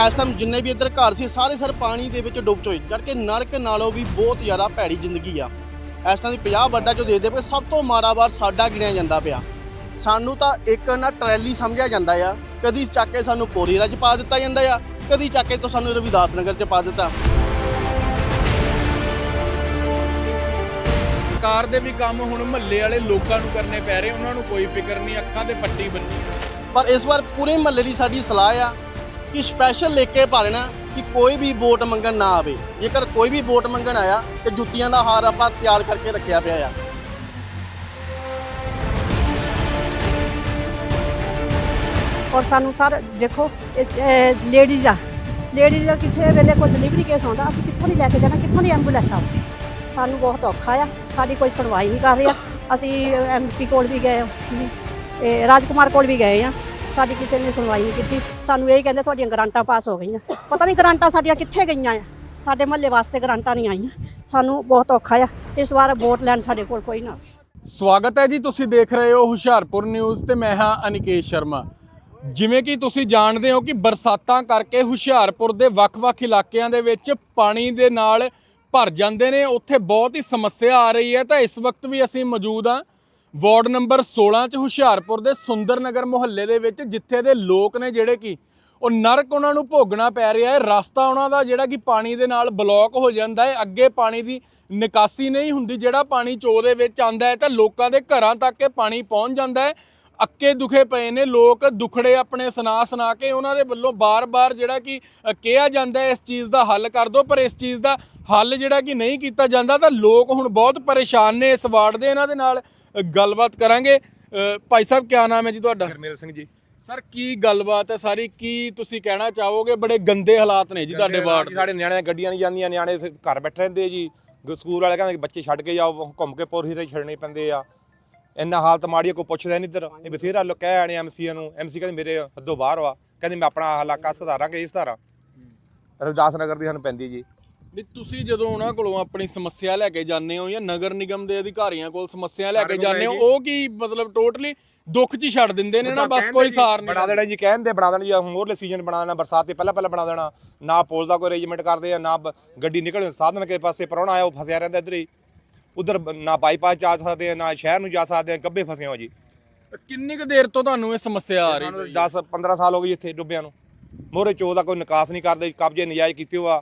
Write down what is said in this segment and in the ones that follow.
ਇਸ ਟਾਈਮ ਜਿੰਨੇ ਵੀ ਇੱਧਰ ਘਰ ਸੀ ਸਾਰੇ ਸਰ ਪਾਣੀ ਦੇ ਵਿੱਚ ਡੁੱਬ ਚੁੱਕੇ। ਕਰਕੇ ਨਰਕ ਨਾਲੋਂ ਵੀ ਬਹੁਤ ਜ਼ਿਆਦਾ ਭੈੜੀ ਜ਼ਿੰਦਗੀ ਆ। ਇਸ ਟਾਈਮ ਦੀ 50 ਵੱਡਾ ਚੋਂ ਦੇਖਦੇ ਪਏ ਸਭ ਤੋਂ ਮਾੜਾ ਵਾਰ ਸਾਡਾ ਗਿਣਿਆ ਜਾਂਦਾ ਪਿਆ। ਸਾਨੂੰ ਤਾਂ ਇੱਕ ਨਾ ਟਰੈਲੀ ਸਮਝਿਆ ਜਾਂਦਾ ਆ। ਕਦੀ ਚੱਕ ਕੇ ਸਾਨੂੰ ਪੋਰੀਰਾ 'ਚ ਪਾ ਦਿੱਤਾ ਜਾਂਦਾ ਆ ਕਦੀ ਚੱਕ ਕੇ ਤੋਂ ਸਾਨੂੰ ਰਵਿਦਾਸ ਨਗਰ 'ਚ ਪਾ ਦਿੱਤਾ। ਸਰਕਾਰ ਦੇ ਵੀ ਕੰਮ ਹੁਣ ਮਹੱਲੇ ਵਾਲੇ ਲੋਕਾਂ ਨੂੰ ਕਰਨੇ ਪੈ ਰਹੇ ਉਹਨਾਂ ਨੂੰ ਕੋਈ ਫਿਕਰ ਨਹੀਂ ਅੱਖਾਂ ਤੇ ਪੱਟੀ ਬੰਨੀ। ਪਰ ਇਸ ਵਾਰ ਪੂਰੇ ਮਹੱਲੇ ਦੀ ਸਾਡੀ ਸਲਾਹ ਆ ਕਿ ਸਪੈਸ਼ਲ ਲਿਖ ਕੇ ਪਾ ਲੈਣਾ ਕਿ ਕੋਈ ਵੀ ਵੋਟ ਮੰਗਣ ਨਾ ਆਵੇ। ਜੇਕਰ ਕੋਈ ਵੀ ਵੋਟ ਮੰਗਣ ਆਇਆ, ਤੇ ਜੁੱਤੀਆਂ ਦਾ ਹਾਰ ਆਪਾਂ ਤਿਆਰ ਕਰਕੇ ਰੱਖਿਆ ਪਿਆ ਆ। ਔਰ ਸਾਨੂੰ ਸਰ, ਦੇਖੋ ਲੇਡੀਜ਼ ਆ। ਲੇਡੀਜ਼ ਦਾ ਕਿਸੇ ਵੇਲੇ ਕੋਈ ਡਿਲੀਵਰੀ ਕੇਸ ਆਉਂਦਾ, ਅਸੀਂ ਕਿੱਥੋਂ ਦੀ ਲੈ ਕੇ ਜਾਣਾ, ਕਿੱਥੋਂ ਦੀ ਐਂਬੂਲੈਂਸ ਆਉਂਦੀ ਸਾਨੂੰ ਬਹੁਤ ਔਖਾ ਆ, ਸਾਡੀ ਕੋਈ ਸੁਣਵਾਈ ਨਹੀਂ ਕਰ ਰਿਹਾ ਅਸੀਂ ਐਮਪੀ ਕੋਲ ਵੀ ਗਏ ਇਹ ਰਾਜਕੁਮਾਰ ਕੋਲ ਵੀ ਗਏ ਆ। ਸਾਡੀ ਕਿਸੇ ਨੇ ਸੁਣਵਾਈ ਨਹੀਂ ਕੀਤੀ। ਸਾਨੂੰ ਇਹ ਕਹਿੰਦੇ ਤੁਹਾਡੀਆਂ ਗਰਾਂਟਾਂ ਪਾਸ ਹੋ ਗਈਆਂ। ਪਤਾ ਨਹੀਂ ਗਰਾਂਟਾਂ ਸਾਡੀਆਂ ਕਿੱਥੇ ਗਈਆਂ ਆ। ਸਾਡੇ ਮਹੱਲੇ ਵਾਸਤੇ ਗਰਾਂਟਾਂ ਨਹੀਂ ਆਈਆਂ। ਸਾਨੂੰ ਬਹੁਤ ਔਖਾ ਆ। ਇਸ ਵਾਰ ਵੋਟ ਲੈਣ ਸਾਡੇ ਕੋਲ ਕੋਈ ਨਾ ਸਵਾਗਤ ਹੈ ਜੀ, ਤੁਸੀਂ ਦੇਖ ਰਹੇ ਹੋ ਹੁਸ਼ਿਆਰਪੁਰ ਨਿਊਜ਼ ਤੇ ਮੈਂ ਹਾਂ ਅਨਿਕੇਸ਼ ਸ਼ਰਮਾ। ਜਿਵੇਂ ਕਿ ਤੁਸੀਂ ਜਾਣਦੇ ਹੋ ਕਿ ਬਰਸਾਤਾਂ ਕਰਕੇ ਹੁਸ਼ਿਆਰਪੁਰ ਦੇ ਵੱਖ-ਵੱਖ ਇਲਾਕਿਆਂ ਦੇ ਵਿੱਚ ਪਾਣੀ ਦੇ ਨਾਲ ਭਰ ਜਾਂਦੇ ਨੇ। ਉੱਥੇ ਬਹੁਤ ਹੀ ਸਮੱਸਿਆ ਆ ਰਹੀ ਹੈ। ਤਾਂ ਇਸ ਵਕਤ ਵੀ ਅਸੀਂ ਮੌਜੂਦ ਹਾਂ। ਵਾਰਡ ਨੰਬਰ 16 ਚ ਹੁਸ਼ਿਆਰਪੁਰ ਦੇ ਸੁੰਦਰ ਨਗਰ ਮੁਹੱਲੇ ਦੇ ਵਿੱਚ, ਜਿੱਥੇ ਦੇ ਲੋਕ ਨੇ ਜਿਹੜੇ ਕਿ ਉਹ ਨਰਕ ਉਹਨਾਂ ਨੂੰ ਭੋਗਣਾ ਪੈ ਰਿਹਾ ਹੈ। ਰਸਤਾ ਉਹਨਾਂ ਦਾ ਜਿਹੜਾ ਕਿ ਪਾਣੀ ਦੇ ਨਾਲ ਬਲੌਕ ਹੋ ਜਾਂਦਾ ਹੈ। ਅੱਗੇ ਪਾਣੀ ਦੀ ਨਿਕਾਸੀ ਨਹੀਂ ਹੁੰਦੀ, ਜਿਹੜਾ ਪਾਣੀ ਚੋ ਦੇ ਵਿੱਚ ਆਂਦਾ ਹੈ, ਤਾਂ ਲੋਕਾਂ ਦੇ ਘਰਾਂ ਤੱਕ ਇਹ ਪਾਣੀ ਪਹੁੰਚ ਜਾਂਦਾ ਹੈ। ਅੱਕੇ ਦੁਖੇ ਪਏ ਨੇ ਲੋਕ, ਦੁਖੜੇ ਆਪਣੇ ਸੁਣਾ ਸੁਣਾ ਕੇ ਉਹਨਾਂ ਦੇ ਵੱਲੋਂ ਬਾਰ-ਬਾਰ ਜਿਹੜਾ ਕਿ ਕਿਹਾ ਜਾਂਦਾ ਇਸ ਚੀਜ਼ ਦਾ ਹੱਲ ਕਰ ਦਿਓ ਪਰ ਇਸ ਚੀਜ਼ ਦਾ ਹੱਲ ਜਿਹੜਾ ਕਿ ਨਹੀਂ ਕੀਤਾ ਜਾਂਦਾ, ਤਾਂ ਲੋਕ ਹੁਣ ਬਹੁਤ ਪਰੇਸ਼ਾਨ ਨੇ ਇਸ ਵਾਰਡ ਦੇ, ਇਹਨਾਂ ਦੇ ਨਾਲ। ਗੱਲਬਾਤ ਕਰਾਂਗੇ। ਭਾਈ ਸਾਹਿਬ ਕੀ ਨਾਮ ਹੈ ਜੀ ਤੁਹਾਡਾ? ਗਰਮੇਲ ਸਿੰਘ ਜੀ। ਸਰ ਕੀ ਗੱਲਬਾਤ ਹੈ ਸਾਰੀ? ਕੀ ਤੁਸੀਂ ਕਹਿਣਾ ਚਾਹੋਗੇ? ਬੜੇ ਗੰਦੇ ਹਾਲਾਤ ਨੇ ਜੀ ਤੁਹਾਡੇ ਵਾਰਡ ਸਾਡੇ ਨਿਆਣੇ ਗੱਡੀਆਂ ਨਹੀਂ ਜਾਂਦੀਆਂ ਨਿਆਣੇ ਘਰ ਬੈਠੇ ਰਹਿੰਦੇ ਜੀ। ਸਕੂਲ ਵਾਲੇ ਕਹਿੰਦੇ ਕਿ ਬੱਚੇ ਛੱਡ ਕੇ ਜਾਓ ਘੁੰਮ ਕੇ ਪੌਰ ਹੀਰੇ ਛੱਡਣੇ ਪੈਂਦੇ ਆ। ਇੰਨਾ ਹਾਲਤ ਮਾੜੀ ਕੋਈ ਪੁੱਛਦਾ ਨਹੀਂ ਇੱਧਰ। ਇਹ ਬਥੇਰਾ ਲੋਕ ਕਹਿ ਆਣੇ ਐਮਸੀ ਨੂੰ। ਐਮਸੀ ਕਹਿੰਦੇ ਮੇਰੇ ਹੱਦੋਂ ਬਾਹਰ ਵਾ। ਕਹਿੰਦੇ ਮੈਂ ਆਪਣਾ ਇਲਾਕਾ ਸੁਧਾਰਾਂਗੇ ਇਸ ਧਾਰਾਂ ਰਵਿਦਾਸ ਨਗਰ ਦੀ ਸਾਨੂੰ ਪੈਂਦੀ ਜੀ। ਵੀ ਤੁਸੀਂ ਜਦੋਂ ਉਹਨਾਂ ਕੋਲੋਂ ਆਪਣੀ ਸਮੱਸਿਆ ਲੈ ਕੇ ਜਾਂਦੇ ਹੋ ਜਾਂ ਨਗਰ ਨਿਗਮ ਦੇ ਅਧਿਕਾਰੀਆਂ ਕੋਲ ਸਮੱਸਿਆ ਲੈ ਕੇ ਜਾਂਦੇ ਹੋ ਉਹ ਕੀ ਮਤਲਬ ਟੋਟਲੀ ਦੁੱਖ 'ਚ ਛੱਡ ਦਿੰਦੇ ਨੇ ਨਾ? ਬਸ ਕੋਈ ਸਾਰ ਬਣਾ ਨਹੀਂ ਦੇਣਾ ਜੀ ਕਹਿੰਦੇ ਬਣਾ ਦੇਣਾ ਜੀ ਮੋਰਲੇ ਸੀਜ਼ਨ ਬਣਾ ਦੇਣਾ ਬਰਸਾਤ ਤੇ ਪਹਿਲਾਂ ਪਹਿਲਾਂ ਬਣਾ ਦੇਣਾ। ਨਾ ਪੁਲ ਦਾ ਕੋਈ ਅਰੇਂਜਮੈਂਟ ਕਰਦੇ ਆ ਨਾ ਗੱਡੀ ਨਿਕਲ ਸਾਧਨ ਕੇ ਪਾਸੇ ਪਰੌਣਾ ਆਇਆ ਉਹ ਫਸਿਆ ਰਹਿੰਦਾ ਇੱਧਰ ਹੀ। ਉਧਰ ਨਾ ਬਾਈਪਾਸ ਜਾ ਸਕਦੇ ਆ ਨਾ ਸ਼ਹਿਰ ਨੂੰ ਜਾ ਸਕਦੇ ਆ ਗੱਬੇ ਫਸੇ ਹੋ ਜੀ। ਕਿੰਨੀ ਕੁ ਦੇਰ ਤੋਂ ਤੁਹਾਨੂੰ ਇਹ ਸਮੱਸਿਆ ਆ ਰਹੀ ਹੈ 10 15 ਸਾਲ ਹੋ ਗਏ ਇੱਥੇ ਡੁੱਬਿਆਂ ਨੂੰ। ਮੋਰੇ ਚੋ ਦਾ ਕੋਈ ਨਿਕਾਸ ਨਹੀਂ ਕਰਦੇ ਕਬਜ਼ੇ ਨਜਾਇਜ਼ ਕੀਤੇ ਹੋਆ।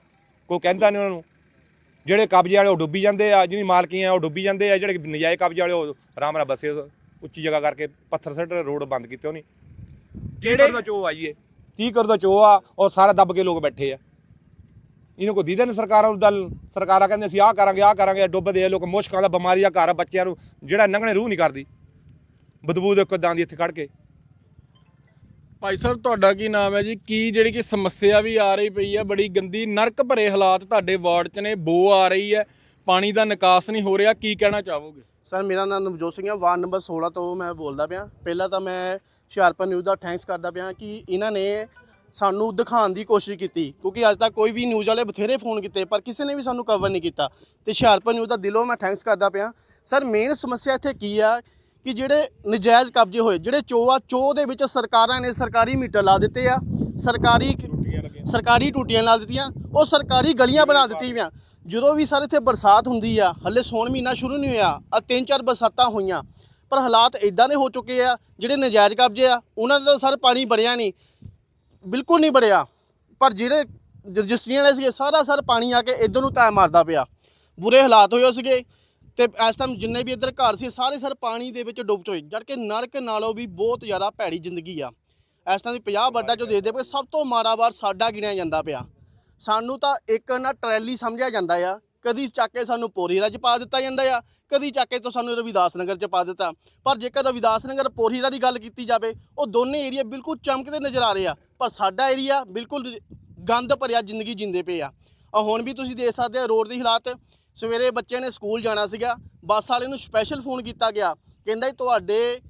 ਕੋਈ ਕਹਿੰਦਾ ਨਹੀਂ ਉਹਨਾਂ ਨੂੰ। ਜਿਹੜੇ ਕਬਜ਼ੇ ਵਾਲੇ ਉਹ ਡੁੱਬੀ ਜਾਂਦੇ ਆ ਜਿਹਦੀ ਮਾਲਕੀਆਂ ਉਹ ਡੁੱਬੀ ਜਾਂਦੇ ਆ ਜਿਹੜੇ ਨਜਾਇਜ਼ ਕਬਜ਼ੇ ਵਾਲੇ ਉਹ ਆਰਾਮ ਨਾਲ ਬਸੇ ਉੱਚੀ ਜਗ੍ਹਾ ਕਰਕੇ ਪੱਥਰ ਸੱਟ ਰੋਡ ਬੰਦ ਕੀਤੇ ਉਹਨੇ। ਕਿਹੜੇ ਦਾ ਚੋ ਆ ਜੀ ਇਹ? 30 ਕਰ ਦਾ ਚੋ ਆ? ਔਰ ਸਾਰਾ ਦੱਬ ਕੇ ਲੋਕ ਬੈਠੇ ਆ। ਇਹਨੂੰ ਕੋਈ ਦੀਦਾ ਨਹੀਂ ਸਰਕਾਰਾਂ ਨੂੰ ਦਲ? ਸਰਕਾਰਾਂ ਕਹਿੰਦੇ ਅਸੀਂ ਆਹ ਕਰਾਂਗੇ ਆਹ ਕਰਾਂਗੇ ਡੁੱਬਦੇ ਆ ਲੋਕ ਮੁਸ਼ਕਾਂ ਦਾ ਬਿਮਾਰੀ ਦਾ ਘਰ ਬੱਚਿਆਂ ਨੂੰ ਜਿਹੜਾ ਲੰਘਣੇ ਰੂਹ ਨਹੀਂ ਕਰਦੀ। ਬਦਬੂ ਦੇ ਕਿਦਾਂ ਦੀ ਇੱਥੇ ਖੜ ਕੇ। ਭਾਈ ਸਾਹਿਬ, ਤੁਹਾਡਾ ਕੀ ਨਾਮ ਹੈ ਜੀ? ਕੀ ਜਿਹੜੀ ਕਿ ਸਮੱਸਿਆ ਵੀ ਆ ਰਹੀ ਪਈ ਹੈ, ਬੜੀ ਗੰਦੀ, ਨਰਕ ਭਰੇ ਹਾਲਾਤ ਤੁਹਾਡੇ ਵਾਰਡ 'ਚ ਨੇ, ਬੋ ਆ ਰਹੀ ਹੈ, ਪਾਣੀ ਦਾ ਨਿਕਾਸ ਨਹੀਂ ਹੋ ਰਿਹਾ, ਕੀ ਕਹਿਣਾ ਚਾਹੋਗੇ? ਸਰ, ਮੇਰਾ ਨਾਮ ਨਵਜੋਤ ਸਿੰਘ ਹੈ, ਵਾਰਡ ਨੰਬਰ 16 ਤੋਂ ਮੈਂ ਬੋਲਦਾ ਪਿਆ। ਪਹਿਲਾਂ ਤਾਂ ਮੈਂ ਹੁਸ਼ਿਆਰਪੁਰ ਨਿਊਜ਼ ਦਾ ਥੈਂਕਸ ਕਰਦਾ ਪਿਆ ਕਿ ਇਹਨਾਂ ਨੇ ਸਾਨੂੰ ਦਿਖਾਉਣ ਦੀ ਕੋਸ਼ਿਸ਼ ਕੀਤੀ, ਕਿਉਂਕਿ ਅੱਜ ਤੱਕ ਕੋਈ ਵੀ ਨਿਊਜ਼ ਵਾਲੇ ਬਥੇਰੇ ਫੋਨ ਕੀਤੇ, ਪਰ ਕਿਸੇ ਨੇ ਵੀ ਸਾਨੂੰ ਕਵਰ ਨਹੀਂ ਕੀਤਾ। ਤੇ ਹੁਸ਼ਿਆਰਪੁਰ ਨਿਊਜ਼ ਦਾ ਦਿਲੋਂ ਮੈਂ ਥੈਂਕਸ ਕਰਦਾ ਪਿਆ। ਸਰ ਮੇਨ ਸਮੱਸਿਆ ਇੱਥੇ ਕੀ ਆ? ਕਿ ਜਿਹੜੇ ਨਜਾਇਜ਼ ਕਬਜ਼ੇ ਹੋਏ ਜਿਹੜੇ ਚੋਅ ਆ ਚੋਅ ਦੇ ਵਿੱਚ ਸਰਕਾਰਾਂ ਨੇ ਸਰਕਾਰੀ ਮੀਟਰ ਲਾ ਦਿੱਤੇ ਆ ਸਰਕਾਰੀ ਸਰਕਾਰੀ ਟੂਟੀਆਂ ਲਾ ਦਿੱਤੀਆਂ ਉਹ ਸਰਕਾਰੀ ਗਲੀਆਂ ਬਣਾ ਦਿੱਤੀਆਂ ਜਦੋਂ ਵੀ ਸਰ ਇੱਥੇ ਬਰਸਾਤ ਹੁੰਦੀ ਆ ਹੱਲੇ ਸੌਣ ਮਹੀਨਾ ਸ਼ੁਰੂ ਨਹੀਂ ਹੋਇਆ ਆ ਤਿੰਨ ਚਾਰ ਬਰਸਾਤਾਂ ਹੋਈਆਂ ਪਰ ਹਾਲਾਤ ਇਦਾਂ ਦੇ ਹੋ ਚੁੱਕੇ ਆ ਜਿਹੜੇ ਨਜਾਇਜ਼ ਕਬਜ਼ੇ ਆ ਉਹਨਾਂ ਦਾ ਸਰ ਪਾਣੀ ਬੜਿਆ ਨਹੀਂ ਬਿਲਕੁਲ ਨਹੀਂ ਬੜਿਆ ਪਰ ਜਿਹੜੇ ਰਜਿਸਟਰੀਆਂ ਵਾਲੇ ਸੀਗੇ ਸਾਰਾ ਸਰ ਪਾਣੀ ਆ ਕੇ ਇਧਰ ਨੂੰ ਤਾਂ ਮਾਰਦਾ ਪਿਆ। ਬੁਰੇ ਹਾਲਾਤ ਹੋਏ ਸੀਗੇ ਤੇ ਇਸ ਟਾਈਮ ਜਿੰਨੇ ਵੀ ਇੱਧਰ ਘਰ ਸੀ, ਸਾਰੇ ਸਰ ਪਾਣੀ ਦੇ ਵਿੱਚ ਡੁੱਬ ਚੁੱਕੇ। ਜਦ ਕਿ ਨਰਕ ਨਾਲੋਂ ਵੀ ਬਹੁਤ ਜ਼ਿਆਦਾ ਭੈੜੀ ਜ਼ਿੰਦਗੀ ਆ। ਇਸ ਟਾਈਮ ਦੀ 50 ਵੱਡਾ ਜੋ ਦੇਖਦੇ ਪਏ ਸਭ ਤੋਂ ਮਾੜਾ ਵਾਰ ਸਾਡਾ ਗਿਣਿਆ ਜਾਂਦਾ ਪਿਆ। ਸਾਨੂੰ ਤਾਂ ਇੱਕ ਨਾ ਟਰੈਲੀ ਸਮਝਿਆ ਜਾਂਦਾ ਆ। ਕਦੀ ਚੱਕ ਕੇ ਸਾਨੂੰ ਪੋਰੀਰਾ 'ਚ ਪਾ ਦਿੱਤਾ ਜਾਂਦਾ ਆ। ਕਦੀ ਚੱਕ ਕੇ ਤੋਂ ਸਾਨੂੰ ਰਵਿਦਾਸ ਨਗਰ 'ਚ ਪਾ ਦਿੱਤਾ। ਪਰ ਜੇਕਰ ਰਵਿਦਾਸ ਨਗਰ ਪੋਰੀਰਾ ਦੀ ਗੱਲ ਕੀਤੀ ਜਾਵੇ, ਉਹ ਦੋਨੇ ਏਰੀਆ ਬਿਲਕੁਲ ਚਮਕਦੇ ਨਜ਼ਰ ਆ ਰਹੇ ਆ। ਪਰ ਸਾਡਾ ਏਰੀਆ ਬਿਲਕੁਲ ਗੰਦ ਭਰਿਆ ਜ਼ਿੰਦਗੀ ਜਿੰਦੇ ਪਏ ਆ। ਆ ਹੁਣ ਵੀ ਤੁਸੀਂ ਦੇਖ ਸਕਦੇ ਆ ਰੋਡ ਦੀ ਹਾਲਾਤ। ਸਵੇਰੇ ਬੱਚੇ ਨੇ ਸਕੂਲ ਜਾਣਾ ਸੀਗਾ, ਬੱਸ ਵਾਲੇ ਨੂੰ ਸਪੈਸ਼ਲ ਫੋਨ ਕੀਤਾ ਗਿਆ, ਕਹਿੰਦਾ ਜੀ ਤੁਹਾਡੇ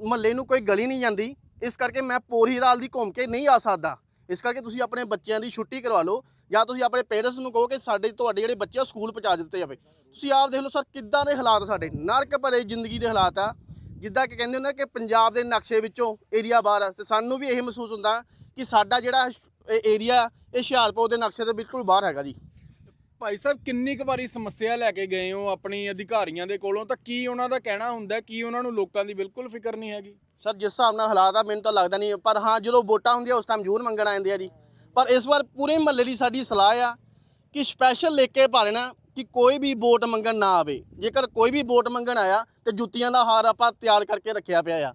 ਮਹੱਲੇ ਨੂੰ ਕੋਈ ਗਲੀ ਨਹੀਂ ਜਾਂਦੀ, ਇਸ ਕਰਕੇ ਮੈਂ ਪੋਰੀ ਰਾਲ ਦੀ ਘੁੰਮ ਕੇ ਨਹੀਂ ਆ ਸਕਦਾ। ਇਸ ਕਰਕੇ ਤੁਸੀਂ ਆਪਣੇ ਬੱਚਿਆਂ ਦੀ ਛੁੱਟੀ ਕਰਵਾ ਲਓ, ਜਾਂ ਤੁਸੀਂ ਆਪਣੇ ਪੇਰੈਂਟਸ ਨੂੰ ਕਹੋ ਕਿ ਸਾਡੇ, ਤੁਹਾਡੇ ਜਿਹੜੇ ਬੱਚੇ ਆ, ਸਕੂਲ ਪਹੁੰਚਾ ਦਿੱਤੇ ਜਾਵੇ। ਤੁਸੀਂ ਆਪ ਦੇਖ ਲਓ ਸਰ, ਕਿੱਦਾਂ ਦੇ ਹਾਲਾਤ ਸਾਡੇ, ਨਰਕ ਭਰੇ ਜ਼ਿੰਦਗੀ ਦੇ ਹਾਲਾਤ ਆ। ਜਿੱਦਾਂ ਕਿ ਕਹਿੰਦੇ ਹੁੰਦੇ ਕਿ ਪੰਜਾਬ ਦੇ ਨਕਸ਼ੇ ਵਿੱਚੋਂ ਏਰੀਆ ਬਾਹਰ ਆ, ਤੇ ਸਾਨੂੰ ਵੀ ਇਹ ਮਹਿਸੂਸ ਹੁੰਦਾ ਕਿ ਸਾਡਾ ਜਿਹੜਾ ਏਰੀਆ ਇਹ ਹੁਸ਼ਿਆਰਪੁਰ ਦੇ ਨਕਸ਼ੇ ਦੇ ਬਿਲਕੁਲ ਬਾਹਰ ਹੈਗਾ ਜੀ। ਭਾਈ ਸਾਹਿਬ, ਕਿੰਨੀ ਕੁ ਵਾਰੀ ਸਮੱਸਿਆ ਲੈ ਕੇ ਗਏ ਹੋ ਆਪਣੀ ਅਧਿਕਾਰੀਆਂ ਦੇ ਕੋਲੋਂ? ਤਾਂ ਕੀ ਉਹਨਾਂ ਦਾ ਕਹਿਣਾ ਹੁੰਦਾ? ਕੀ ਉਹਨਾਂ ਨੂੰ ਲੋਕਾਂ ਦੀ ਬਿਲਕੁਲ ਫਿਕਰ ਨਹੀਂ ਹੈਗੀ? ਸਰ, ਜਿਸ ਹਿਸਾਬ ਨਾਲ ਹਾਲਾਤ ਆ, ਮੈਨੂੰ ਤਾਂ ਲੱਗਦਾ ਨਹੀਂ। ਪਰ ਹਾਂ, ਜਦੋਂ ਵੋਟਾਂ ਹੁੰਦੀਆਂ, ਉਸ ਟਾਈਮ ਜ਼ਰੂਰ ਮੰਗਣ ਆ ਜਾਂਦੇ ਆ ਜੀ। ਪਰ ਇਸ ਵਾਰ ਪੂਰੇ ਮਹੱਲੇ ਦੀ ਸਾਡੀ ਸਲਾਹ ਆ ਕਿ ਸਪੈਸ਼ਲ ਲਿਖ ਕੇ ਪਾ ਲੈਣਾ ਕਿ ਕੋਈ ਵੀ ਵੋਟ ਮੰਗਣ ਨਾ ਆਵੇ। ਜੇਕਰ ਕੋਈ ਵੀ ਵੋਟ ਮੰਗਣ ਆਇਆ, ਤੇ ਜੁੱਤੀਆਂ ਦਾ ਹਾਰ ਆਪਾਂ ਤਿਆਰ ਕਰਕੇ ਰੱਖਿਆ ਪਿਆ ਆ।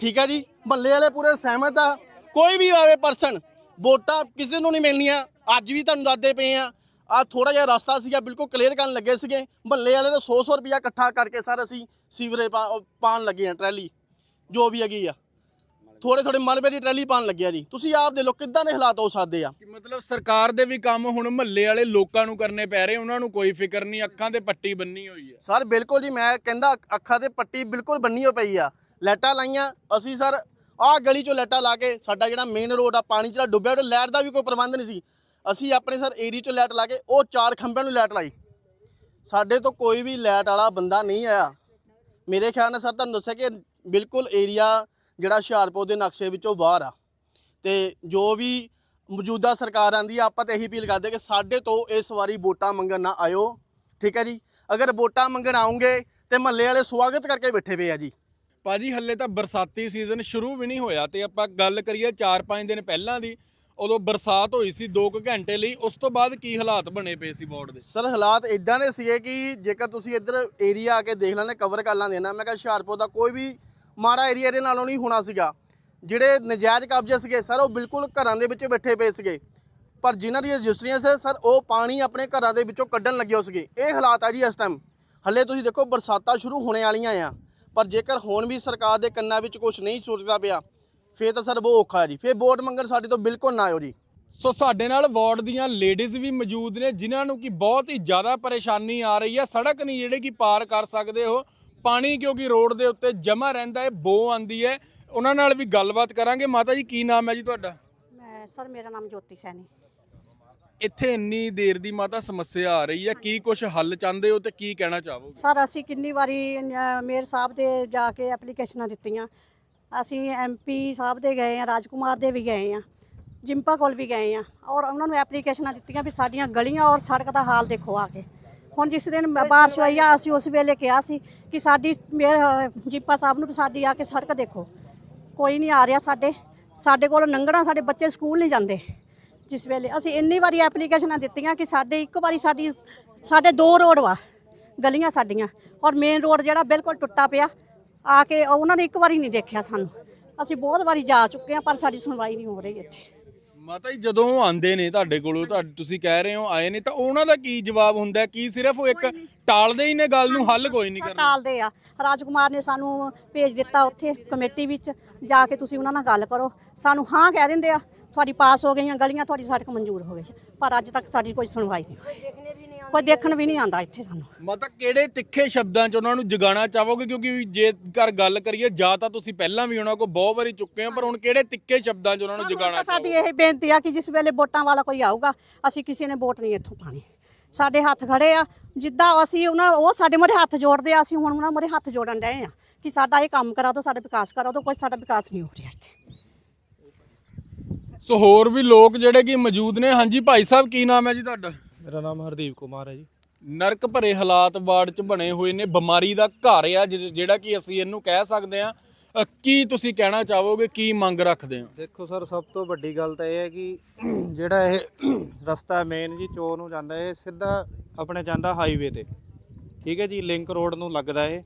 ਠੀਕ ਹੈ ਜੀ? ਮਹੱਲੇ ਵਾਲੇ ਪੂਰੇ ਸਹਿਮਤ ਆ। ਕੋਈ ਵੀ ਆਵੇ ਪਰਸਨ ਵੋਟਾਂ ਕਿਸੇ ਨੂੰ ਨਹੀਂ ਮਿਲਣੀਆਂ। ਅੱਜ ਵੀ ਤੁਹਾਨੂੰ ਦੱਸਦੇ ਪਏ ਆ ਆ ਥੋੜਾ ਜਿਹਾ ਰਸਤਾ ਸੀਗਾ ਬਿਲਕੁਲ ਕਲੀਅਰ ਕਰਨ ਲੱਗੇ ਸੀਗੇ। ਮਹੱਲੇ ਵਾਲੇ ਨੇ 100 100 ਰੁਪਇਆ ਇਕੱਠਾ ਕਰਕੇ ਸਰ ਅਸੀਂ ਸੀਵਰੇਜ ਪਾ- ਉਹ ਪਾਉਣ ਲੱਗੇ ਆ ਟਰੈਲੀ ਜੋ ਵੀ ਹੈਗੀ ਆ। ਥੋੜੇ ਥੋੜੇ ਮਲਬੇ ਦੀ ਟਰੈਲੀ ਪਾਉਣ ਲੱਗਿਆ ਜੀ। ਤੁਸੀਂ ਆਪ ਦੇ ਲੋ ਕਿੱਦਾਂ ਦੇ ਹਾਲਾਤ ਹੋ ਸਕਦੇ ਆ। ਮਤਲਬ ਸਰਕਾਰ ਦੇ ਵੀ ਕੰਮ ਹੁਣ ਮਹੱਲੇ ਵਾਲੇ ਲੋਕਾਂ ਨੂੰ ਕਰਨੇ ਪੈ ਰਹੇ ਉਹਨਾਂ ਨੂੰ ਕੋਈ ਫਿਕਰ ਨਹੀਂ ਅੱਖਾਂ ਤੇ ਪੱਟੀ ਬੰਨੀ ਹੋਈ ਹੈ ਸਰ ਬਿਲਕੁਲ ਜੀ ਮੈਂ ਕਹਿੰਦਾ ਅੱਖਾਂ ਤੇ ਪੱਟੀ ਬਿਲਕੁਲ ਬੰਨੀ ਹੋ ਪਈ ਆ। ਲਾਈਟਾਂ ਲਾਈਆਂ ਅਸੀਂ ਸਰ ਆਹ ਗਲੀ ਚੋਂ ਲਾਈਟਾਂ ਲਾ ਕੇ ਸਾਡਾ ਜਿਹੜਾ ਮੇਨ ਰੋਡ ਆ ਪਾਣੀ ਜਿਹੜਾ ਡੁੱਬਿਆ ਉਹ ਲਾਈਟ ਦਾ ਵੀ ਕੋਈ ਪ੍ਰਬੰਧ ਨਹੀਂ ਸੀ। ਅਸੀਂ ਆਪਣੇ ਸਰ ਏਰੀਆ ਚੋਂ ਲਾਈਟ ਲਾ ਕੇ ਉਹ ਚਾਰ ਖੰਭਿਆਂ ਨੂੰ ਲਾਈਟ ਲਾਈ। ਸਾਡੇ ਤੋਂ ਕੋਈ ਵੀ ਲਾਈਟ ਵਾਲਾ ਬੰਦਾ ਨਹੀਂ ਆਇਆ। ਮੇਰੇ ਖਿਆਲ ਨਾਲ ਸਰ ਤੁਹਾਨੂੰ ਦੱਸਿਆ ਕਿ ਬਿਲਕੁਲ ਏਰੀਆ ਜਿਹੜਾ ਹੁਸ਼ਿਆਰਪੁਰ ਦੇ ਨਕਸ਼ੇ ਵਿੱਚੋਂ ਬਾਹਰ ਆ। ਤੇ ਜੋ ਵੀ ਮੌਜੂਦਾ ਸਰਕਾਰ ਆਂਦੀ ਆ, ਆਪਾਂ ਤਾਂ ਇਹੀ ਅਪੀਲ ਕਰਦੇ ਕਿ ਸਾਡੇ ਤੋਂ ਇਸ ਵਾਰੀ ਵੋਟਾਂ ਮੰਗਣ ਨਾ ਆਇਓ। ਠੀਕ ਹੈ ਜੀ? ਅਗਰ ਵੋਟਾਂ ਮੰਗਣ ਆਉਂਗੇ ਤੇ ਮਹੱਲੇ ਵਾਲੇ ਸਵਾਗਤ ਕਰਕੇ ਬੈਠੇ ਪਏ ਆ ਜੀ। ਭਾਜੀ, ਹੱਲੇ ਤਾਂ ਬਰਸਾਤੀ ਸੀਜ਼ਨ ਸ਼ੁਰੂ ਵੀ ਨਹੀਂ ਹੋਇਆ ਤੇ ਆਪਾਂ ਗੱਲ ਕਰੀਏ 4-5 ਦਿਨ ਪਹਿਲਾਂ ਦੀ ਉਦੋਂ ਬਰਸਾਤ ਹੋਈ ਸੀ 2 ਕੁ ਘੰਟੇ ਲਈ, ਉਸ ਤੋਂ ਬਾਅਦ ਕੀ ਹਾਲਾਤ ਬਣੇ ਪਏ ਸੀ ਬੋਰਡ ਦੇ? ਸਰ, ਹਾਲਾਤ ਇਦਾਂ ਦੇ ਸੀਗੇ ਕਿ ਜੇਕਰ ਤੁਸੀਂ ਇੱਧਰ ਏਰੀਆ ਆ ਕੇ ਦੇਖ ਲੈਂਦੇ ਕਵਰ ਕਰ ਲੈਂਦੇ ਨਾ, ਮੈਂ ਕਿਹਾ ਹੁਸ਼ਿਆਰਪੁਰ ਦਾ ਕੋਈ ਵੀ ਮਾੜਾ ਏਰੀਆ ਇਹਦੇ ਨਾਲੋਂ ਨਹੀਂ ਹੋਣਾ ਸੀਗਾ। ਜਿਹੜੇ ਨਜਾਇਜ਼ ਕਬਜ਼ੇ ਸੀਗੇ, ਸਰ, ਉਹ ਬਿਲਕੁਲ ਘਰਾਂ ਦੇ ਵਿੱਚ ਬੈਠੇ ਪਏ ਸੀਗੇ। ਪਰ ਜਿਨ੍ਹਾਂ ਦੀ ਰਜਿਸਟਰੀਆਂ ਸੀ, ਸਰ, ਉਹ ਪਾਣੀ ਆਪਣੇ ਘਰਾਂ ਦੇ ਵਿੱਚੋਂ ਕੱਢਣ ਲੱਗੇ ਹੋ ਸੀਗੇ। ਇਹ ਹਾਲਾਤ ਆ ਜੀ ਇਸ ਟਾਈਮ ਹੱਲੇ ਤੁਸੀਂ ਦੇਖੋ, ਬਰਸਾਤਾਂ ਸ਼ੁਰੂ ਹੋਣੇ ਵਾਲੀਆਂ ਆ। ਪਰ ਜੇਕਰ ਹੁਣ ਵੀ ਸਰਕਾਰ ਦੇ ਕੰਨਾਂ ਵਿੱਚ ਕੁਝ ਨਹੀਂ ਸੁੱਟਦਾ ਪਿਆ ਫੇਰ ਤਾਂ ਸਰ ਬਹੁਤ ਔਖਾ ਹੈ ਜੀ। ਫੇਰ ਵੋਟ ਮੰਗਣ ਸਾਡੇ ਤੋਂ ਬਿਲਕੁਲ ਨਾ ਆਇਓ ਜੀ। ਸੋ ਸਾਡੇ ਨਾਲ ਵਾਰਡ ਦੀਆਂ ਲੇਡੀਜ਼ ਵੀ ਮੌਜੂਦ ਨੇ ਜਿਨ੍ਹਾਂ ਨੂੰ ਕਿ ਬਹੁਤ ਹੀ ਜ਼ਿਆਦਾ ਪਰੇਸ਼ਾਨੀ ਆ ਰਹੀ ਹੈ। ਸੜਕ ਨਹੀਂ ਜਿਹੜੇ ਕਿ ਪਾਰ ਕਰ ਸਕਦੇ ਹੋ ਪਾਣੀ ਕਿਉਂਕਿ ਰੋਡ ਦੇ ਉੱਤੇ ਜਮਾ ਰਹਿੰਦਾ ਹੈ ਬੋ ਆਂਦੀ ਹੈ। ਉਹਨਾਂ ਨਾਲ ਵੀ ਗੱਲਬਾਤ ਕਰਾਂਗੇ। ਮਾਤਾ ਜੀ ਕੀ ਨਾਮ ਹੈ ਜੀ ਤੁਹਾਡਾ? ਮੈਂ ਸਰ ਮੇਰਾ ਨਾਮ ਜੋਤੀ ਸੈਣੀ। ਇੱਥੇ ਇੰਨੀ ਦੇਰ ਦੀ ਮਾਤਾ ਸਮੱਸਿਆ ਆ ਰਹੀ ਹੈ। ਕੀ ਕੁਝ ਹੱਲ ਚਾਹੁੰਦੇ ਹੋ ਤੇ ਕੀ ਕਹਿਣਾ ਚਾਹੋਗੇ? ਸਰ ਅਸੀਂ ਕਿੰਨੀ ਵਾਰੀ ਮੇਅਰ ਸਾਹਿਬ ਦੇ ਜਾ ਕੇ ਐਪਲੀਕੇਸ਼ਨਾਂ ਦਿੱਤੀਆਂ। ਅਸੀਂ ਐਮਪੀ ਸਾਹਿਬ ਦੇ ਗਏ ਆ ਰਾਜਕੁਮਾਰ ਦੇ ਵੀ ਗਏ ਆ ਜਿੰਪਾ ਕੋਲ ਵੀ ਗਏ ਆ ਔਰ ਉਹਨਾਂ ਨੂੰ ਐਪਲੀਕੇਸ਼ਨਾਂ ਦਿੱਤੀਆਂ ਵੀ ਸਾਡੀਆਂ ਗਲੀਆਂ ਔਰ ਸੜਕ ਦਾ ਹਾਲ ਦੇਖੋ ਆ ਕੇ। ਹੁਣ ਜਿਸ ਦਿਨ ਬਾਰਿਸ਼ ਹੋਈ ਆ ਅਸੀਂ ਉਸ ਵੇਲੇ ਕਿਹਾ ਸੀ ਕਿ ਸਾਡੀ ਜਿੰਪਾ ਸਾਹਿਬ ਨੂੰ ਵੀ ਸਾਡੀ ਆ ਕੇ ਸੜਕ ਦੇਖੋ। ਕੋਈ ਨਹੀਂ ਆ ਰਿਹਾ ਸਾਡੇ ਸਾਡੇ ਕੋਲ ਲੰਘਣਾ ਸਾਡੇ ਬੱਚੇ ਸਕੂਲ ਨਹੀਂ ਜਾਂਦੇ। ਜਿਸ ਵੇਲੇ ਅਸੀਂ ਇੰਨੀ ਵਾਰੀ ਐਪਲੀਕੇਸ਼ਨਾਂ ਦਿੱਤੀਆਂ ਕਿ ਸਾਡੇ ਇੱਕ ਵਾਰੀ ਸਾਡੀ ਸਾਡੇ ਦੋ ਰੋਡ ਵਾ ਗਲੀਆਂ ਸਾਡੀਆਂ ਔਰ ਮੇਨ ਰੋਡ ਜਿਹੜਾ ਬਿਲਕੁਲ ਟੁੱਟਾ ਪਿਆ। ਆ ਕੇ ਉਹਨਾਂ ਨੇ ਇੱਕ ਵਾਰੀ ਨਹੀਂ ਦੇਖਿਆ ਸਾਨੂੰ। ਅਸੀਂ ਬਹੁਤ ਵਾਰੀ ਜਾ ਚੁੱਕੇ ਹਾਂ ਪਰ ਸਾਡੀ ਸੁਣਵਾਈ ਨਹੀਂ ਹੋ ਰਹੀ ਇੱਥੇ। ਮਾਤਾ ਜੀ ਜਦੋਂ ਉਹ ਆਂਦੇ ਨੇ ਤੁਹਾਡੇ ਕੋਲੋਂ ਤੁਸੀਂ ਕਹਿ ਰਹੇ ਹੋ ਆਏ ਨੇ ਤਾਂ ਉਹਨਾਂ ਦਾ ਕੀ ਜਵਾਬ ਹੁੰਦਾ? ਕੀ ਸਿਰਫ ਉਹ ਇੱਕ ਟਾਲਦੇ ਹੀ ਨੇ ਗੱਲ ਨੂੰ ਹੱਲ ਕੋਈ ਨਹੀਂ ਕਰਨਾ? ਟਾਲਦੇ ਆ। ਰਾਜਕੁਮਾਰ ਨੇ ਸਾਨੂੰ ਭੇਜ ਦਿੱਤਾ ਉੱਥੇ ਕਮੇਟੀ ਵਿੱਚ ਜਾ ਕੇ ਤੁਸੀਂ ਉਹਨਾਂ ਨਾਲ ਗੱਲ ਕਰੋ। ਸਾਨੂੰ ਹਾਂ ਕਹਿ ਦਿੰਦੇ ਆ ਤੁਹਾਡੀ ਪਾਸ ਹੋ ਗਈਆਂ ਗਲੀਆਂ ਤੁਹਾਡੀ ਸੜਕ ਮਨਜ਼ੂਰ ਹੋ ਗਈ। ਪਰ ਅੱਜ ਤੱਕ ਸਾਡੀ ਕੋਈ ਸੁਣਵਾਈ ਨਹੀਂ ਹੋਈ। ਕੋਈ ਦੇਖਣ ਵੀ ਨਹੀਂ ਆਂਦਾ ਇੱਥੇ ਸਾਨੂੰ। ਮਾਤਾ ਕਿਹੜੇ ਤਿੱਖੇ ਸ਼ਬਦਾਂ 'ਚ ਉਹਨਾਂ ਨੂੰ ਜਗਾਉਣਾ ਚਾਹੋਗੇ? ਕਿਉਂਕਿ ਜੇਕਰ ਗੱਲ ਕਰੀਏ ਜਾਂ ਤਾਂ ਤੁਸੀਂ ਪਹਿਲਾਂ ਵੀ ਉਹਨਾਂ ਕੋਲ ਬਹੁਤ ਵਾਰੀ ਚੁੱਕੇ ਹੋ ਪਰ ਹੁਣ ਕਿਹੜੇ ਤਿੱਖੇ ਸ਼ਬਦਾਂ 'ਚ ਉਹਨਾਂ ਨੂੰ ਜਗਾਉਣਾ ਸਾਡੀ ਇਹ ਬੇਨਤੀ ਆ ਕਿ ਜਿਸ ਵੇਲੇ ਵੋਟਾਂ ਵਾਲਾ ਕੋਈ ਆਊਗਾ ਅਸੀਂ ਕਿਸੇ ਨੇ ਵੋਟ ਨਹੀਂ ਇੱਥੋਂ ਪਾਣੀ। ਸਾਡੇ ਹੱਥ ਖੜੇ ਆ ਜਿੱਦਾਂ ਅਸੀਂ ਉਹਨਾਂ ਉਹ ਸਾਡੇ ਮੋਰੇ ਹੱਥ ਜੋੜਦੇ ਆ ਅਸੀਂ ਹੁਣ ਉਹਨਾਂ ਮੋਰੇ ਹੱਥ ਜੋੜਨ ਡਏ ਆ ਕਿ ਸਾਡਾ ਇਹ ਕੰਮ ਕਰਾ ਦਿਓ ਸਾਡਾ ਵਿਕਾਸ ਕਰਾ ਦਿਓ ਕੋਈ ਸਾਡਾ ਵਿਕਾਸ ਨਹੀਂ ਹੋ ਰਿਹਾ ਇੱਥੇ। ਸੋ ਹੋਰ ਵੀ ਲੋਕ ਜਿਹੜੇ ਕਿ ਮੌਜੂਦ ਨੇ। ਹਾਂਜੀ ਭਾਈ ਸਾਹਿਬ ਕੀ ਨਾਮ ਹੈ ਜੀ ਤੁਹਾਡਾ? ਮੇਰਾ ਨਾਮ ਹਰਦੀਪ ਕੁਮਾਰ ਹੈ ਜੀ। ਨਰਕ ਭਰੇ ਹਾਲਾਤ ਵਾਰਡ 'ਚ ਬਣੇ ਹੋਏ ਨੇ ਬਿਮਾਰੀ ਦਾ ਘਰ ਆ ਜਿ- ਜਿਹੜਾ ਕਿ ਅਸੀਂ ਇਹਨੂੰ ਕਹਿ ਸਕਦੇ ਆ ਕੀ ਤੁਸੀਂ ਕਹਿਣਾ ਚਾਹੋਗੇ ਕੀ ਮੰਗ ਰੱਖਦੇ ਹੋ? ਦੇਖੋ ਸਰ ਸਭ ਤੋਂ ਵੱਡੀ ਗੱਲ ਤਾਂ ਇਹ ਹੈ ਕਿ ਜਿਹੜਾ ਇਹ ਰਸਤਾ ਮੇਨ ਜੀ ਚੋ ਨੂੰ ਜਾਂਦਾ ਇਹ ਸਿੱਧਾ ਆਪਣੇ ਜਾਂਦਾ ਹਾਈਵੇ ਤੇ। ਠੀਕ ਹੈ ਜੀ ਲਿੰਕ ਰੋਡ ਨੂੰ ਲੱਗਦਾ ਇਹ।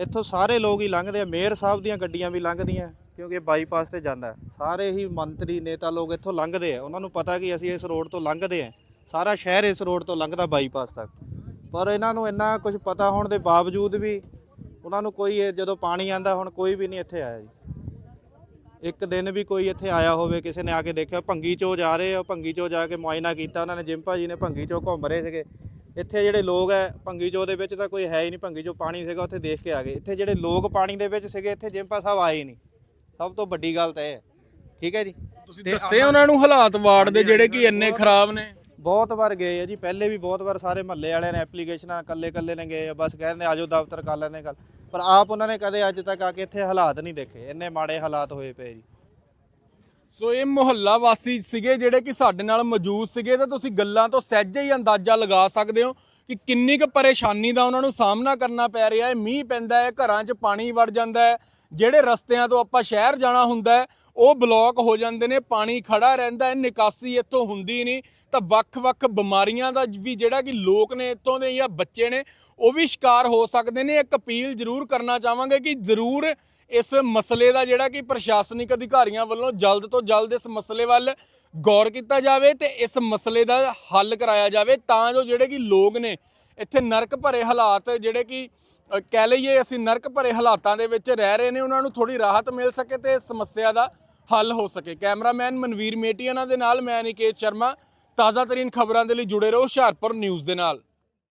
ਇੱਥੋਂ ਸਾਰੇ ਲੋਕ ਹੀ ਲੰਘਦੇ ਆ ਮੇਅਰ ਸਾਹਿਬ ਦੀਆਂ ਗੱਡੀਆਂ ਵੀ ਲੰਘਦੀਆਂ ਕਿਉਂਕਿ ਬਾਈਪਾਸ ਤੇ ਜਾਂਦਾ। ਹੈ। ਸਾਰੇ ਹੀ ਮੰਤਰੀ ਨੇਤਾ ਲੋਕ ਇੱਥੋਂ ਲੰਘਦੇ ਆ। ਉਹਨਾਂ ਨੂੰ ਪਤਾ ਕਿ ਅਸੀਂ ਇਸ ਰੋਡ ਤੋਂ ਲੰਘਦੇ ਆ। ਸਾਰਾ ਸ਼ਹਿਰ ਇਸ ਰੋਡ ਤੋਂ ਲੰਘਦਾ ਬਾਈਪਾਸ ਤੱਕ। ਪਰ ਇਹਨਾਂ ਨੂੰ ਇੰਨਾ ਕੁਝ ਪਤਾ ਹੋਣ ਦੇ ਬਾਵਜੂਦ ਵੀ ਉਹਨਾਂ ਨੂੰ ਕੋਈ ਇਹ ਜਦੋਂ ਪਾਣੀ ਆਂਦਾ ਹੁਣ ਕੋਈ ਵੀ ਨਹੀਂ ਇੱਥੇ ਆਇਆ ਜੀ। ਇੱਕ ਦਿਨ ਵੀ ਕੋਈ ਇੱਥੇ ਆਇਆ ਹੋਵੇ ਕਿਸੇ ਨੇ ਆ ਕੇ ਦੇਖਿਆ ਭੰਗੀ ਚੋ ਜਾ ਰਹੇ ਆ ਭੰਗੀ ਚੋ ਜਾ ਕੇ ਮੁਆਇਨਾ ਕੀਤਾ ਉਹਨਾਂ ਨੇ ਜਿੰਪਾ ਜੀ ਨੇ ਭੰਗੀ ਚੋ ਘੁੰਮ ਰਹੇ ਸੀਗੇ। ਇੱਥੇ ਜਿਹੜੇ ਲੋਕ ਹੈ ਭੰਗੀ ਚੋ ਦੇ ਵਿੱਚ ਤਾਂ ਕੋਈ ਹੈ ਹੀ ਨਹੀਂ ਭੰਗੀ ਚੋ ਪਾਣੀ ਸੀਗਾ ਉੱਥੇ ਦੇਖ ਕੇ ਆ ਗਏ। ਇੱਥੇ ਜਿਹੜੇ ਲੋਕ ਪਾਣੀ ਦੇ ਵਿੱਚ ਸੀਗੇ ਇੱਥੇ ਜਿੰਪਾ ਸਾਹਿਬ ਆਏ ਹੀ ਨਹੀਂ। ਸਭ ਤੋਂ ਵੱਡੀ ਗੱਲ ਤਾਂ ਇਹ ਹੈ। ਠੀਕ ਹੈ ਜੀ? ਤੁਸੀਂ ਦੱਸੇ ਉਹਨਾਂ ਨੂੰ ਹਾਲਾਤ ਵਾਰਡ ਦੇ ਜਿਹੜੇ ਕਿ ਇੰਨੇ ਖਰਾਬ ਨੇ? ਬਹੁਤ ਵਾਰ ਗਏ ਆ ਜੀ, ਪਹਿਲੇ ਵੀ ਬਹੁਤ ਵਾਰ ਸਾਰੇ ਮਹੱਲੇ ਵਾਲਿਆਂ ਨੇ ਐਪਲੀਕੇਸ਼ਨਾਂ ਕੱਲੇ ਕੱਲੇ ਨੇ ਗਏ ਆ, ਬਸ ਕਹਿੰਦੇ ਆਜੋ ਦਫ਼ਤਰ ਕਰ ਲੈਣੇ ਗੱਲ। ਪਰ ਆਪ ਉਹਨਾਂ ਨੇ ਕਦੇ ਅੱਜ ਤੱਕ ਆ ਕੇ ਇੱਥੇ ਹਾਲਾਤ ਨਹੀਂ ਦੇਖੇ, ਇੰਨੇ ਮਾੜੇ ਹਾਲਾਤ ਹੋਏ ਪਏ ਜੀ। ਸੋ ਇਹ ਮੁਹੱਲਾ ਵਾਸੀ ਸੀਗੇ ਜਿਹੜੇ ਕਿ ਸਾਡੇ ਨਾਲ ਮੌਜੂਦ ਸੀਗੇ, ਤਾਂ ਤੁਸੀਂ ਗੱਲਾਂ ਤੋਂ ਸਹਿਜੇ ਹੀ ਅੰਦਾਜ਼ਾ ਲਗਾ ਸਕਦੇ ਹੋ ਕਿ ਕਿੰਨੀ ਕੁ ਪਰੇਸ਼ਾਨੀ ਦਾ ਉਹਨਾਂ ਨੂੰ ਸਾਹਮਣਾ ਕਰਨਾ ਪੈ ਰਿਹਾ ਹੈ। ਮੀਂਹ ਪੈਂਦਾ ਹੈ, ਘਰਾਂ 'ਚ ਪਾਣੀ ਵੜ ਜਾਂਦਾ ਹੈ। ਜਿਹੜੇ ਰਸਤਿਆਂ ਤੋਂ ਆਪਾਂ ਸ਼ਹਿਰ ਜਾਣਾ ਹੁੰਦਾ ਹੈ ਉਹ ਬਲੌਕ ਹੋ ਜਾਂਦੇ ਨੇ, ਪਾਣੀ ਖੜਾ ਰਹਿੰਦਾ ਹੈ ਨਿਕਾਸੀ ਇੱਥੋਂ ਹੁੰਦੀ ਨਹੀਂ। ਤਾਂ ਵੱਖ-ਵੱਖ ਬਿਮਾਰੀਆਂ ਦਾ ਵੀ ਜਿਹੜਾ ਕਿ ਲੋਕ ਨੇ ਇੱਥੋਂ ਦੇ ਜਾਂ ਬੱਚੇ ਨੇ, ਉਹ ਵੀ ਸ਼ਿਕਾਰ ਹੋ ਸਕਦੇ ਨੇ। ਇੱਕ ਅਪੀਲ ਜ਼ਰੂਰ ਕਰਨਾ ਚਾਹਾਂਗੇ ਕਿ ਜ਼ਰੂਰ ਇਸ ਮਸਲੇ ਦਾ ਜਿਹੜਾ ਕਿ ਪ੍ਰਸ਼ਾਸਨਿਕ ਅਧਿਕਾਰੀਆਂ ਵੱਲੋਂ ਜਲਦ ਤੋਂ ਜਲਦ ਇਸ ਮਸਲੇ ਵੱਲ ਗੌਰ ਕੀਤਾ ਜਾਵੇ ਤੇ ਇਸ ਮਸਲੇ ਦਾ ਹੱਲ ਕਰਾਇਆ ਜਾਵੇ ਤਾਂ ਜੋ ਜਿਹੜੇ ਕਿ ਲੋਕ ਨੇ ਇੱਥੇ ਨਰਕ ਭਰੇ ਹਾਲਾਤ ਜਿਹੜੇ ਕਿ ਕਹਿ ਲਈਏ ਅਸੀਂ ਨਰਕ ਭਰੇ ਹਾਲਾਤਾਂ ਦੇ ਵਿੱਚ ਰਹਿ ਰਹੇ ਨੇ, ਉਹਨਾਂ ਨੂੰ ਥੋੜੀ ਰਾਹਤ ਮਿਲ ਸਕੇ ਤੇ ਇਸ ਸਮੱਸਿਆ ਦਾ ਹੱਲ ਹੋ ਸਕੇ। ਕੈਮਰਾਮੈਨ ਮਨਵੀਰ ਮੇਟੀਆਣਾ ਦੇ ਨਾਲ, ਮੈਂ ਨਿਕੇਤ ਸ਼ਰਮਾ। ਤਾਜ਼ਾ ਤਰੀਨ ਖਬਰਾਂ ਦੇ ਲਈ ਜੁੜੇ ਰਹੋ ਹੁਸ਼ਿਆਰਪੁਰ ਨਿਊਜ਼ ਦੇ ਨਾਲ।